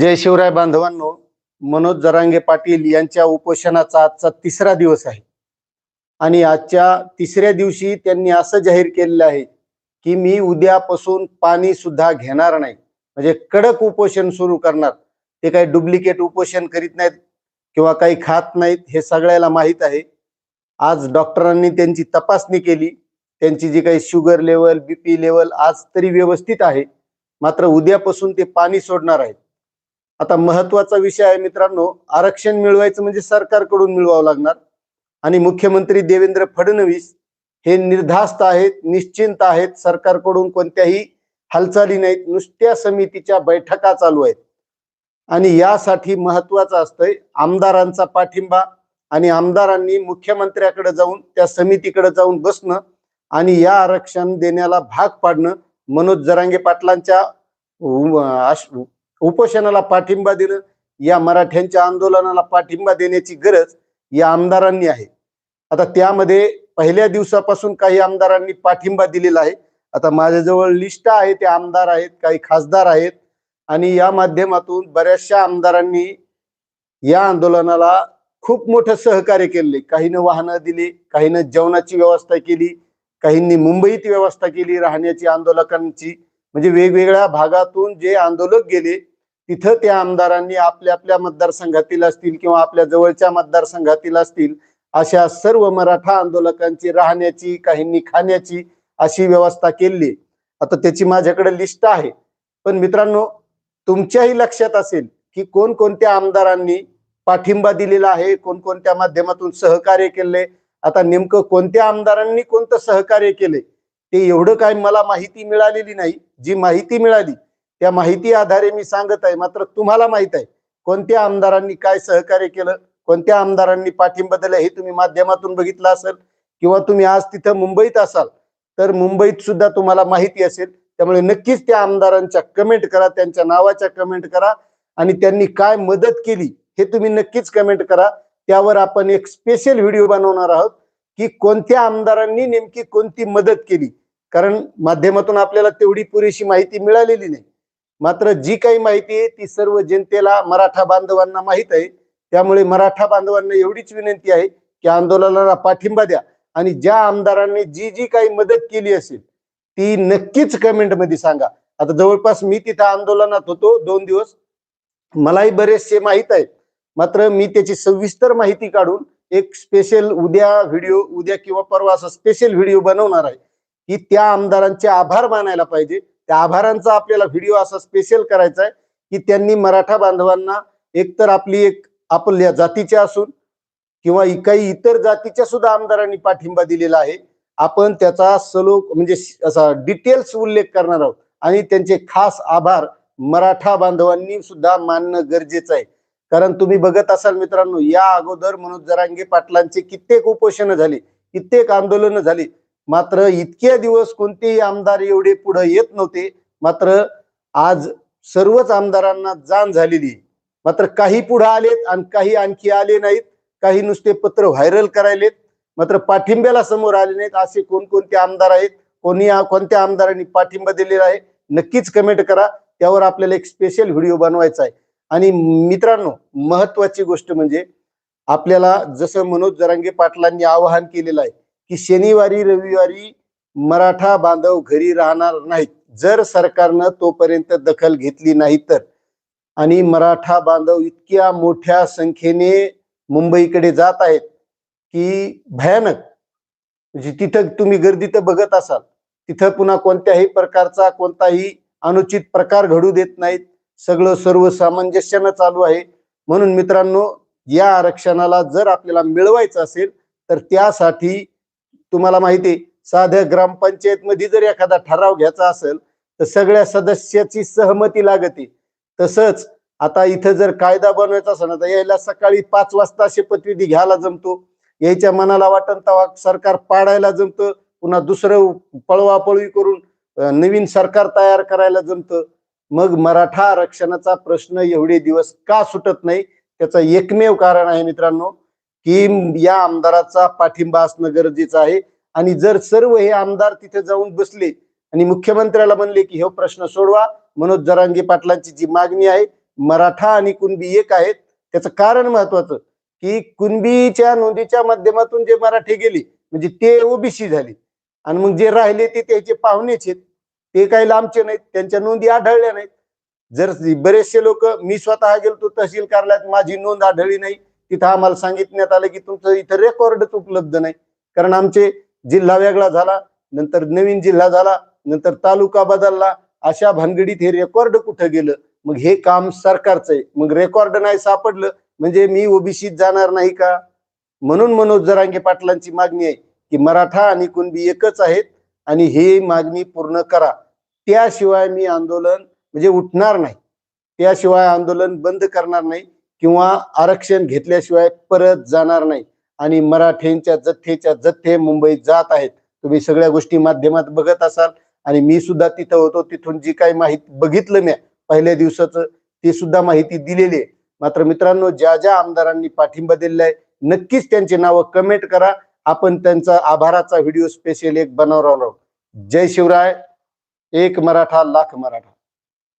जय शिवराय बांधवांनो मनोज जरांगे पाटील यांच्या उपोषणाचा आजचा तिसरा दिवस आहे. आणि आजच्या तिसऱ्या दिवशी त्यांनी असं जाहीर केलेलं आहे की मी उद्यापासून पाणी सुद्धा घेणार नाही. म्हणजे कडक उपोषण सुरू करणार. ते काही डुप्लिकेट उपोषण करीत नाहीत किंवा काही खात नाहीत हे सगळ्याला माहीत आहे. आज डॉक्टरांनी त्यांची तपासणी केली. त्यांची जी काही शुगर लेवल बीपी लेवल आज तरी व्यवस्थित आहे. मात्र उद्यापासून ते पाणी सोडणार आहेत. आता महत्त्वाचा विषय आहे मित्रांनो आरक्षण मिळवायचं म्हणजे सरकारकडून मिळवावं लागणार. आणि मुख्यमंत्री देवेंद्र फडणवीस हे निर्धास्त आहेत निश्चिंत आहेत सरकारकडून कोणत्याही हालचाली नाहीत नुसत्या समितीच्या बैठका चालू आहेत. आणि यासाठी महत्वाचं असतंय आमदारांचा पाठिंबा आणि आमदारांनी मुख्यमंत्र्याकडे जाऊन त्या समितीकडे जाऊन बसणं आणि या आरक्षण देण्याला भाग पाडणं. मनोज जरांगे पाटलांच्या उपोषणाला पाठिंबा दिलं या मराठ्यांच्या आंदोलनाला पाठिंबा देण्याची गरज या आमदारांनी आहे. आता त्यामध्ये पहिल्या दिवसापासून काही आमदारांनी पाठिंबा दिलेला आहे. आता माझ्याजवळ लिस्ट आहे ते आमदार आहेत काही खासदार आहेत. आणि या माध्यमातून बऱ्याचशा आमदारांनी या आंदोलनाला खूप मोठं सहकार्य केले. काहीनं वाहनं दिली काहीनं जेवणाची व्यवस्था केली काहींनी मुंबईत व्यवस्था केली राहण्याची आंदोलकांची. म्हणजे वेगवेगळ्या भागातून जे आंदोलक गेले तिथं त्या आमदारांनी आपल्या आपल्या मतदारसंघातील असतील किंवा आपल्या जवळच्या मतदारसंघातील असतील अशा सर्व मराठा आंदोलकांची राहण्याची काहींनी खाण्याची अशी व्यवस्था केली. आता त्याची माझ्याकडे लिस्ट आहे. पण मित्रांनो तुमच्याही लक्षात असेल की कोणकोणत्या आमदारांनी पाठिंबा दिलेला आहे कोणकोणत्या माध्यमातून सहकार्य केले आता नेमकं कोणत्या आमदारांनी कोणतं सहकार्य केले ते एवढं काय मला माहिती मिळालेली नाही. जी माहिती मिळाली त्या माहिती आधारे मी सांगत आहे मात्र तुम्हाला माहीत आहे कोणत्या आमदारांनी काय सहकार्य केलं कोणत्या आमदारांनी पाठिंबा दिला हे तुम्ही माध्यमातून बघितलं असेल किंवा तुम्ही आज तिथं मुंबईत असाल तर मुंबईत सुद्धा तुम्हाला माहिती असेल. त्यामुळे नक्कीच त्या आमदारांच्या कमेंट करा त्यांच्या नावाच्या कमेंट करा आणि त्यांनी काय मदत केली हे तुम्ही नक्कीच कमेंट करा. त्यावर आपण एक स्पेशल व्हिडिओ बनवणार आहोत की कोणत्या आमदारांनी नेमकी कोणती मदत केली. कारण माध्यमातून आपल्याला तेवढी पुरेशी माहिती मिळालेली नाही. मात्र जी काही माहिती आहे ती सर्व जनतेला मराठा बांधवांना माहीत आहे. त्यामुळे मराठा बांधवांना एवढीच विनंती आहे की आंदोलनाला पाठिंबा द्या. आणि ज्या आमदारांनी जी जी काही मदत केली असेल ती नक्कीच कमेंटमध्ये सांगा. आता जवळपास मी तिथं आंदोलनात होतो दोन दिवस. मलाही बरेचसे माहीत आहेत मात्र मी त्याची सविस्तर माहिती काढून एक स्पेशल उद्या व्हिडिओ उद्या किंवा परवा असा स्पेशल व्हिडिओ बनवणार आहे की त्या आमदारांचे आभार मानायला पाहिजे. त्या आभारांचा आपल्याला व्हिडिओ असा स्पेशल करायचा आहे की त्यांनी मराठा बांधवांना एकतर आपली एक आपल्या जातीच्या असून किंवा काही इतर जातीच्या सुद्धा आमदारांनी पाठिंबा दिलेला आहे. आपण त्याचा सलोक म्हणजे असा डिटेल्स उल्लेख करणार आहोत. आणि त्यांचे खास आभार मराठा बांधवांनी सुद्धा मानणं गरजेचं आहे. कारण तुम्ही बघत असाल मित्रांनो या अगोदर मनोज जरांगे पाटलांचे कित्येक उपोषण झाली कित्येक आंदोलनं झाली. मात्र इतके दिवस कोणतेही आमदार एवढे पुढे येत नव्हते. मात्र आज सर्वच आमदारांना जाण झालेली आहे. मात्र काही पुढे आलेत आणि काही आणखी आले नाहीत. काही नुसते पत्र व्हायरल करायलेत. मात्र पाठिंब्याला समोर आले नाहीत. असे कोणकोणते आमदार आहेत? कोणी कोणत्या आमदारांनी पाठिंबा दिलेला आहे? नक्कीच कमेंट करा. त्यावर आपल्याला एक स्पेशल व्हिडिओ बनवायचा आहे. आणि मित्रांनो महत्वाची गोष्ट म्हणजे आपल्याला जसं मनोज जरांगे पाटलांनी आवाहन केलेलं आहे की शनिवारी रविवारी मराठा बांधव घरी राहणार नाहीत. जर सरकारनं तोपर्यंत दखल घेतली नाही तर. आणि मराठा बांधव इतक्या मोठ्या संख्येने मुंबईकडे जात आहेत की भयानक. म्हणजे तिथं तुम्ही गर्दी तर बघत असाल. तिथं पुन्हा कोणत्याही प्रकारचा कोणताही अनुचित प्रकार घडू देत नाहीत. सगळं सर्व सामंजस्यानं चालू आहे. म्हणून मित्रांनो या आरक्षणाला जर आपल्याला मिळवायचं असेल तर त्यासाठी तुम्हाला माहिती आहे साध्या ग्रामपंचायत मध्ये जर एखादा ठराव घ्यायचा असेल तर सगळ्या सदस्याची सहमती लागते. तसंच आता इथं जर कायदा बनवायचा असेल ना तर यायला सकाळी पाच वाजता शपथविधी घ्यायला जमतो. यायच्या मनाला वाटण तेव्हा सरकार पाडायला जमतं. पुन्हा दुसरं पळवापळवी करून नवीन सरकार तयार करायला जमतं. मग मराठा आरक्षणाचा प्रश्न एवढे दिवस का सुटत नाही त्याचं एकमेव कारण आहे मित्रांनो की या आमदाराचा पाठिंबा असणं गरजेचं आहे. आणि जर सर्व हे आमदार तिथे जाऊन बसले आणि मुख्यमंत्र्याला म्हणले की हे प्रश्न सोडवा मनोज जरांगे पाटलांची जी मागणी आहे मराठा आणि कुणबी एक आहेत त्याचं कारण महत्वाचं की कुणबीच्या नोंदीच्या माध्यमातून जे मराठी गेले म्हणजे ते ओबीसी झाले. आणि मग जे राहिले ते त्याचे पाहुणेच आहेत. ते काही लांबचे नाहीत त्यांच्या नोंदी आढळल्या नाहीत. जर बरेचसे लोक मी स्वतः गेलो तहसील कार्यालयात माझी नोंद आढळली नाही. तिथं आम्हाला सांगितण्यात आलं की तुमचं इथं रेकॉर्डच उपलब्ध नाही. कारण आमचे जिल्हा वेगळा झाला नंतर नवीन जिल्हा झाला नंतर तालुका बदलला अशा भानगडीत हे रेकॉर्ड कुठं गेलं? मग हे काम सरकारचं आहे. मग रेकॉर्ड नाही सापडलं म्हणजे मी ओबीसीत जाणार नाही का? म्हणून मनोज जरांगे पाटलांची मागणी आहे की मराठा आणि कुणबी एकच आहेत आणि हे मागणी पूर्ण करा. त्याशिवाय मी आंदोलन म्हणजे उठणार नाही. त्याशिवाय आंदोलन बंद करणार नाही. किंवा आरक्षण घेतल्याशिवाय परत जाणार नाही. आणि मराठ्यांच्या जथ्थेच्या जथ्थे मुंबईत जात आहेत. तुम्ही सगळ्या गोष्टी माध्यमात बघत असाल आणि मी सुद्धा तिथं होतो. तिथून जी काही माहिती बघितलं मी पहिल्या दिवसाचं ती सुद्धा माहिती दिलेली आहे. मात्र मित्रांनो ज्या ज्या आमदारांनी पाठिंबा दिलेला आहे नक्कीच त्यांची नावं कमेंट करा. आपण त्यांचा आभाराचा व्हिडिओ स्पेशल एक बनवणार आहोत. जय शिवराय. एक मराठा लाख मराठा.